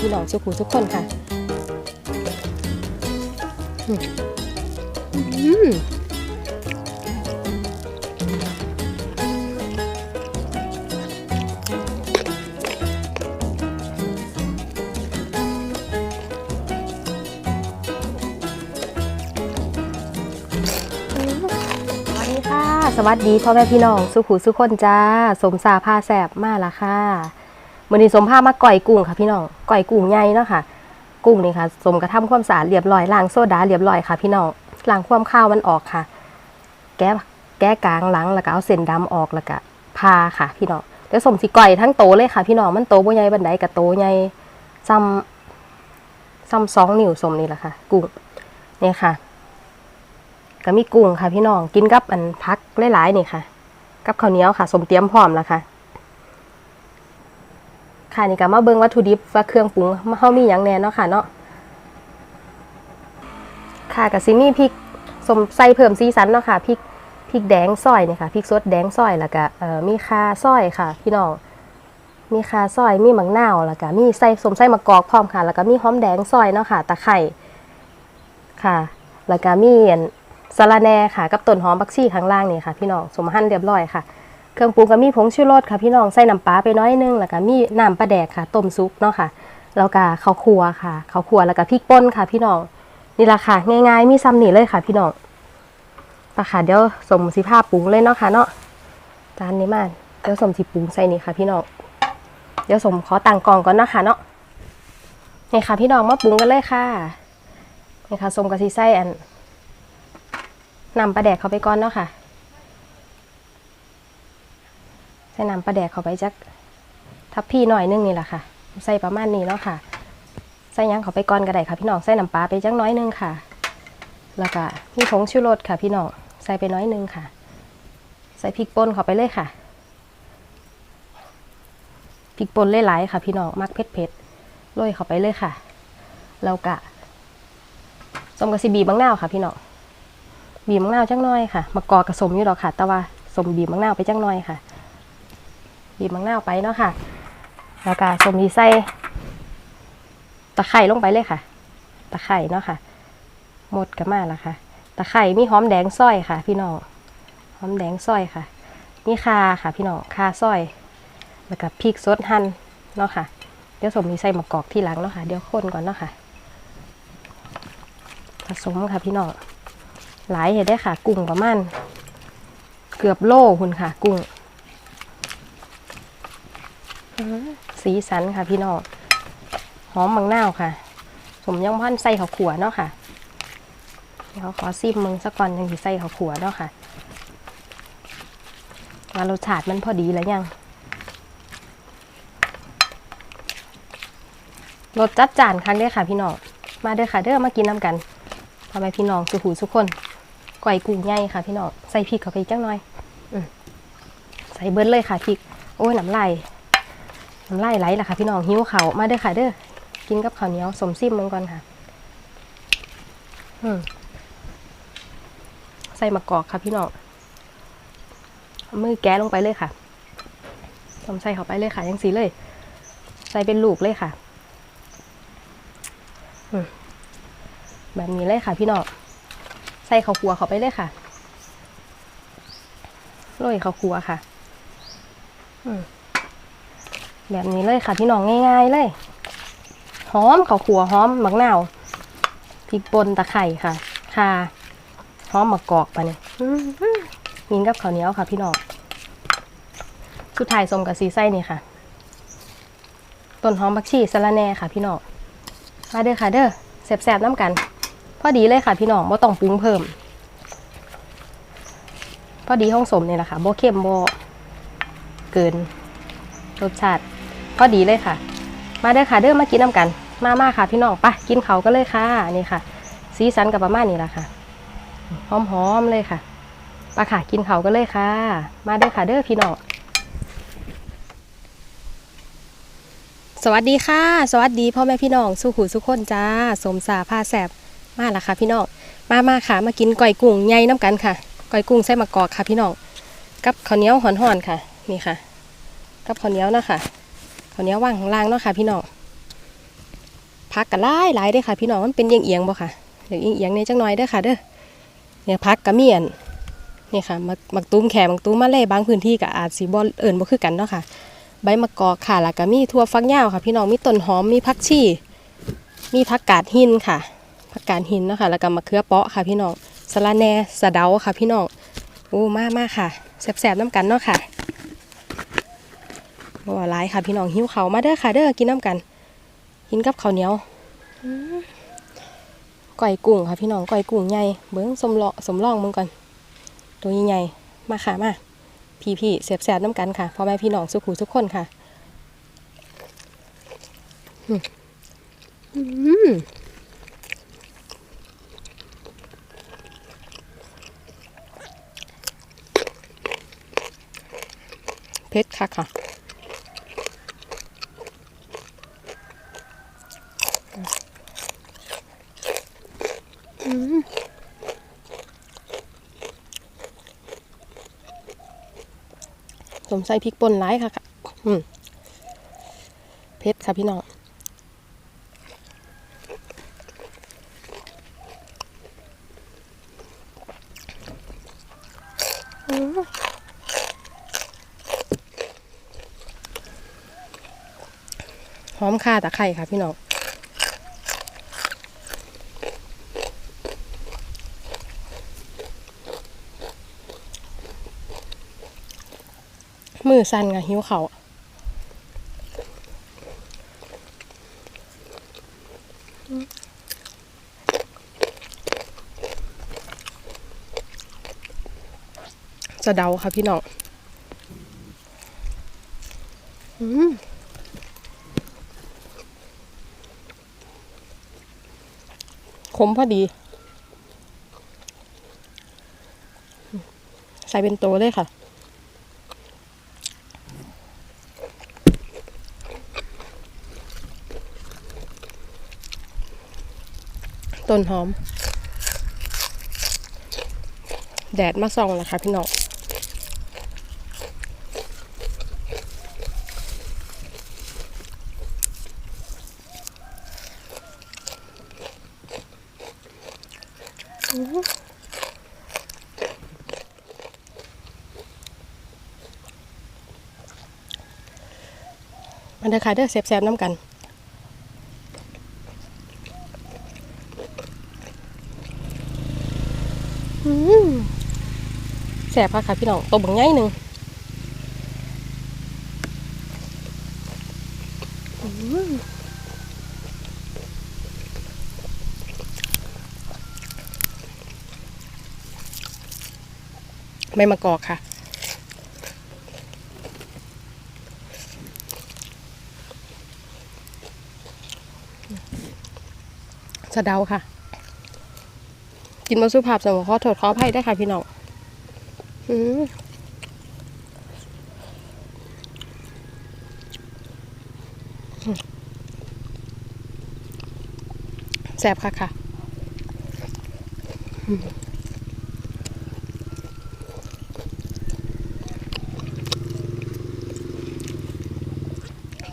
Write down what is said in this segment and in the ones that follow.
พี่น้องสุขุทุกคนค่ะอืมสวัสดีค่ะสวัสดีพ่อแม่พี่น้อง สุขุสุขคนจ้า สมสาผ้าแสบมาละค่ะ มือนี้สมผ้ามาก่อยกุ้งค่ะพี่น้องก่อยกุ้งใหญ่เนาะค่ะ กุ้งนี่ค่ะ สมกระทำความสะอาดเรียบร้อยล้างโซดาเรียบร้อยค่ะ พี่น้องล้างความข้าวมันออกค่ะ แก้แก้กลางหลังแล้วก็เอาเส้นดำออกแล้วก็พาค่ะ พี่น้องเดี๋ยวสมสิก่อยทั้งโตเลยค่ะ พี่น้องมันโตบ่ใหญ่บันไดกับโตใหญ่ซ้ำซ้ำสองนิ้วสมนี่แหละค่ะ กุ้งเนี่ยค่ะก็มีกุ้งค่ะ พี่น้องกินกับอันพักหลายๆนี่ค่ะ กับข้าวเหนียวค่ะ สมเตรียมพร้อมแล้วค่ะ ค่ะนี่ก็มาเบิ่งวัตถุดิบว่าเครื่องปรุงเฮามีหยังแน่เนาะค่ะเนาะค่ะก็สิมีพริกสมใส่เพิ่มสีสันเนาะค่ะพริกพริกแดงซอยเนี่ยค่ะพริกสดแดงซอยแล้วก็เอ่อมีข่าซอยค่ะ พี่น้องมีข่าซอยมีมะนาวแล้วก็มีใส่สมใส่มะกอกพร้อมค่ะ แล้วก็มีหอมแดงซอยเนาะค่ะตะไคร้ค่ะ แล้วก็มีสะระแหน่ค่ะ กับต้นหอมบักซี่ข้างล่างนี่ค่ะ พี่น้องสมหั่นเรียบร้อยค่ะ เครื่องปรุงก็มีผงชูรสค่ะพี่น้องใส่น้ำปลาไปน้อยนึงแล้วก็มีน้ำปลาแดกค่ะต้มซุปเนาะค่ะแล้วก็ข้าวคั่วค่ะข้าวคั่วแล้วก็พริกป่นค่ะ พี่น้องนี่แหละค่ะ ง่ายๆมีซ้ำนี่เลยค่ะ พี่น้องปะค่ะเดี๋ยวสมสิภาพปรุงเลยเนาะค่ะเนาะจานนี้มาเดี๋ยวสมสิปรุงใส่นี่ค่ะ พี่น้องเดี๋ยวสมขอตั้งกล่องก่อนเนาะค่ะเนาะนี่ค่ะ พี่น้องมาปรุงกันเลยค่ะนี่ค่ะสมกับสีไส้อันนำปลาแดกเข้าไปก่อนเนาะค่ะ ใส่น้ำปลาแดกเข้าไปจักทับพี่หน่อยนึงนี่แหละค่ะ ใส่ประมาณนี้เนาะค่ะ ใส่ยังเข้าไปก่อนก็ได้ค่ะ พี่น้องใส่น้ำปลาไปจักน้อยนึงค่ะ แล้วก็มีผงชูรสค่ะ พี่น้องใส่ไปน้อยนึงค่ะ ใส่พริกป่นเข้าไปเลยค่ะพริกป่นหลายๆค่ะ พี่น้องมักเผ็ดเผ็ดๆโรยเข้าไปเลยค่ะแล้วก็สมกระสีบีบางหน้าวค่ะ พี่น้องบีบมะนาวจังน้อยค่ะมะกอกกระสมอยู่ดอกค่ะ แต่ว่าสมบีบมะนาวไปจังน้อยค่ะ บีบมะนาวไปเนาะค่ะ แล้วก็สมดีใส่ตะไคร่ลงไปเลยค่ะ ตะไคร่เนาะค่ะ หมดกันมาแล้วค่ะ ตะไคร่มีหอมแดงซอยค่ะ พี่น้อง หอมแดงซอยค่ะ มีคาค่ะ พี่น้อง คาซอย แล้วก็พริกสดหั่นเนาะค่ะ เดี๋ยวสมมีใส่มะกอกที่หลังเนาะค่ะ เดี๋ยวคนก่อนเนาะค่ะ ผสมค่ะพี่น้อง หลายเห็ดได้ค่ะ กุ้งประมาณเกือบโลคุณค่ะ กุ้ง สีสันค่ะพี่น้องหอมบางหน้าวค่ะสมยังพันใส่ข้าวขัวเนาะค่ะเดี๋ยวขอซิมมึงสักก่อนยังสิใส่ข้าวขัวเนาะค่ะว่ารสชาติมันพอดีแล้วยังรสจัดจานครั้งเด้อค่ะพี่น้องมาเด้อค่ะเด้อมากินน้ำกันทำไมพี่น้องสุขูสุกคนก่อยกุ้งใหญ่ค่ะพี่น้องใส่พริกเข้าไปจังหน่อยอใส่เบิ้ลเลยค่ะพริก โอ้ยน้ำลาย น้ำลายไหลละค่ะพี่น้องหิวเขามาเด้อค่ะเด้อกินกับข้าวเหนียวสมซิมมันก่อนค่ะใส่มะกอกค่ะพี่น้องมือแกะลงไปเลยค่ะสมใส่เข้าไปเลยค่ะยังสีเลย ใส่เป็นลูกเลยค่ะแบบนี้เลยค่ะพี่น้องใส่ข้าวคั่วเข้าไปเลยค่ะโรยข้าวคั่วค่ะ อืม แบบนี้เลยค่ะพี่น้องง่าย ๆ เลยหอมข้าวคั่วหอมมะนาวพริกป่นตะไคร่ค่ะข่าหอมมะกอกไปะเนี่ยกินกับข้าวเหนียวค่ะ พี่น้องสุดท้ายสมกับซีไส้นี่ค่ะต้นหอมบักชีสะระแหน่ค่ะ พี่น้องมาเด้อค่ะเด้อแสบๆน้ำกัน พอดีเลยค่ะ พี่น้องบ่ต้องปรุงเพิ่ม พอดีห้องสมนี่แหละค่ะบ่เข้มบ่เกินรสชาติ พอดีเลยค่ะ มาเด้อค่ะเด้อมากินน้ำกัน มามาค่ะพี่น้องไปกินเขากันเลยค่ะนี่ค่ะ สีสันกับประมาณนี้แหละค่ะหอมๆเลยค่ะไปค่ะกินเขากันเลยค่ะ มาเด้อค่ะเด้อพี่น้องสวัสดีค่ะ สวัสดีพ่อแม่พี่น้องสุขุสุขคนจ้า สมสาผ้าแสบมาและค่ะ พี่น้องมามาค่ะ มากินก่อยกุ้งใหญ่น้ำกันค่ะก่อยกุ้งใส่มะกอกค่ะ พี่น้องกับข้าวเหนียวห่อนๆค่ะ นี่ค่ะ กับข้าวเหนียวนะค่ะ เขาเนี้ยว่างข้างล่างเนาะค่ะพี่น้องพักกันหลายหลายเด้ค่ะ พี่น้องมันเป็นเอียงเอียงบ่ค่ะเดี๋ยวเอียงเอียงๆเนี่ยจังน้อยเด้อค่ะเด้อเนี่ยพักกระเมีอันนี่ค่ะมักมักตุ้มแขมักตุ้มมาเล่บางพื้นที่ก็อาจสิบ่เอิ่นบ่คือกันเนาะค่ะ ใบมะกอกค่ะแล้วก็มีทั่วฟักยาวค่ะ พี่น้องมีต้นหอมมีผักชีมีผักกาดหินค่ะผักกาดหินเนาะค่ะแล้วก็มะเขือเปาะค่ะ พี่น้องสะระแหน่สะเดาค่ะ พี่น้องโอ้มามากค่ะแซ่บๆน้ำกันเนาะค่ะ บ่ว่าหลายค่ะพี่น้องหิวเขามาเด้อค่ะเด้อกินน้ำกัน กินกับข้าวเหนียวก้อยกุ้งค่ะพี่น้องก้อยกุ้งใหญ่เบิ้งสมลาะสมล่องมึงก่อน ตัวใหญ่มาค่ะมาพี่พี่เสียบแสบน้ำกันค่ะพ่อแม่พี่น้องสุขูทุกคนค่ะอืมเผ็ดค่ะค่ะ อืมผมใส่พริกป่นร้ายค่ะค่ะเผ็ดค่ะพี่น้องหอมข่าตะไคร่ค่ะพี่น้อง มือสั่นค่ะหิวเขา จะเดาค่ะพี่น้องอืมขมพอดี ใส่เป็นโตเลยค่ะ ต้นหอม แดดมาส่องแล้วค่ะพี่น้องอื้อหือมาเด้อค่ะเด้อแซ่บๆน้ำกัน อืมแส บค่ะค่ะพี่น้องตัวบังง่ายหนึ่งอืมไม่มากอกค่ะสะเดาค่ะ กินมาสุภาพสมองขอโทษขออภัยได้วยค่ะพี่น้องอืม แสบค่ะค่ะ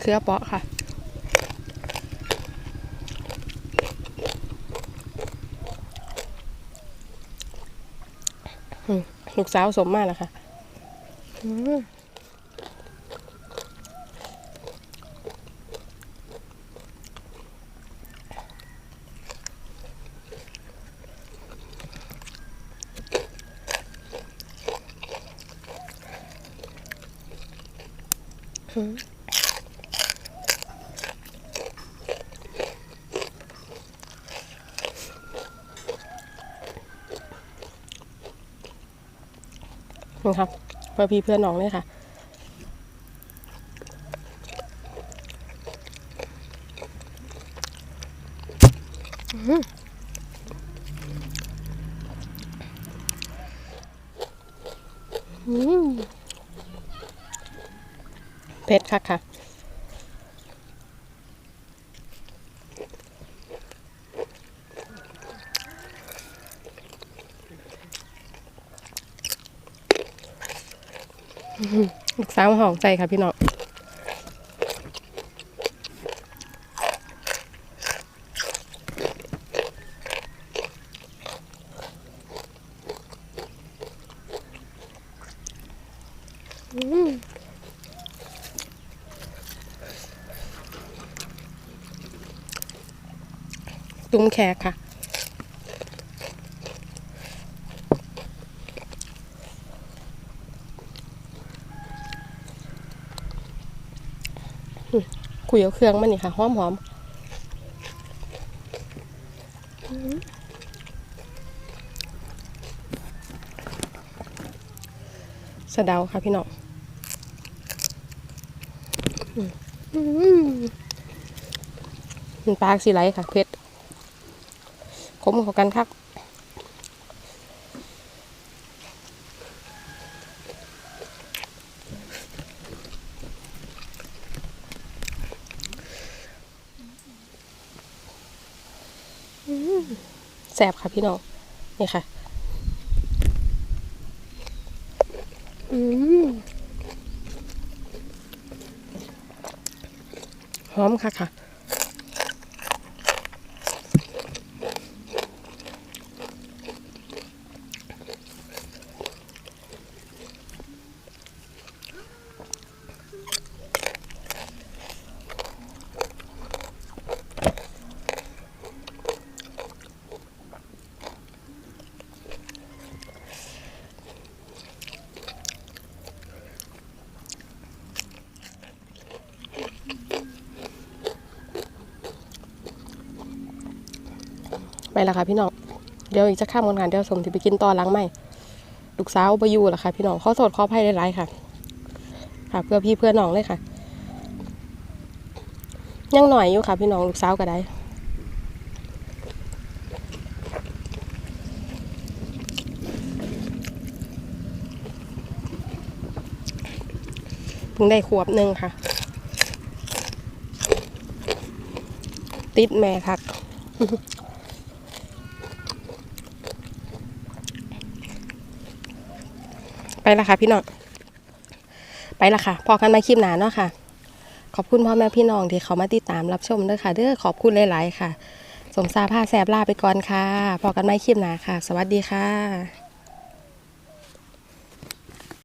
เครือเปาะค่ะ ลูกสาวสมมากแล้วค่ะอื นะครับเพื่อพี่เพื่อนน้องเลยค่ะอืมเผ็ดค่ะค่ะ ลูกสาวหอมใจค่ะพี่น้องตุ้มแขกค่ะ คุยเอาเครื่องมันนี่ค่ะหอมหอมอืมสะเดาค่ะพี่น้องอืมอืมมันปลาสีไหลค่ะเพชรขมเข้ากันคัก แสบค่ะพี่น้อง นี่ค่ะ หอมค่ะค่ะ แล้วค่ะพี่น้อง เดี๋ยวอีกจะข้ามกันค่ะเดี๋ยวสมที่ไปกินต่อล้างไม่ลูกสาวไปอยู่แล้วค่ะ พี่น้องขอโทษขออภัยหลายๆค่ะ ค่ะ เพื่อพี่เพื่อน้องเลยค่ะ ยังหน่อยอยู่ค่ะ พี่น้องลูกสาวก็ได้เพิ่งได้ขวบหนึ่งค่ะ ติดแม่ค่ะ ไป ละค่ะพี่น้อง ไปละค่ะ พอกันมาคลิปหนาเนาะค่ะ ขอบคุณพ่อแม่พี่น้องที่เขามาติดตามรับชมด้วยค่ะ เด้อขอบคุณหลาย ๆ ค่ะ สมซาผ้าแสบลาไปก่อนค่ะ พอกันไม่คลิปหนาค่ะ สวัสดีค่ะ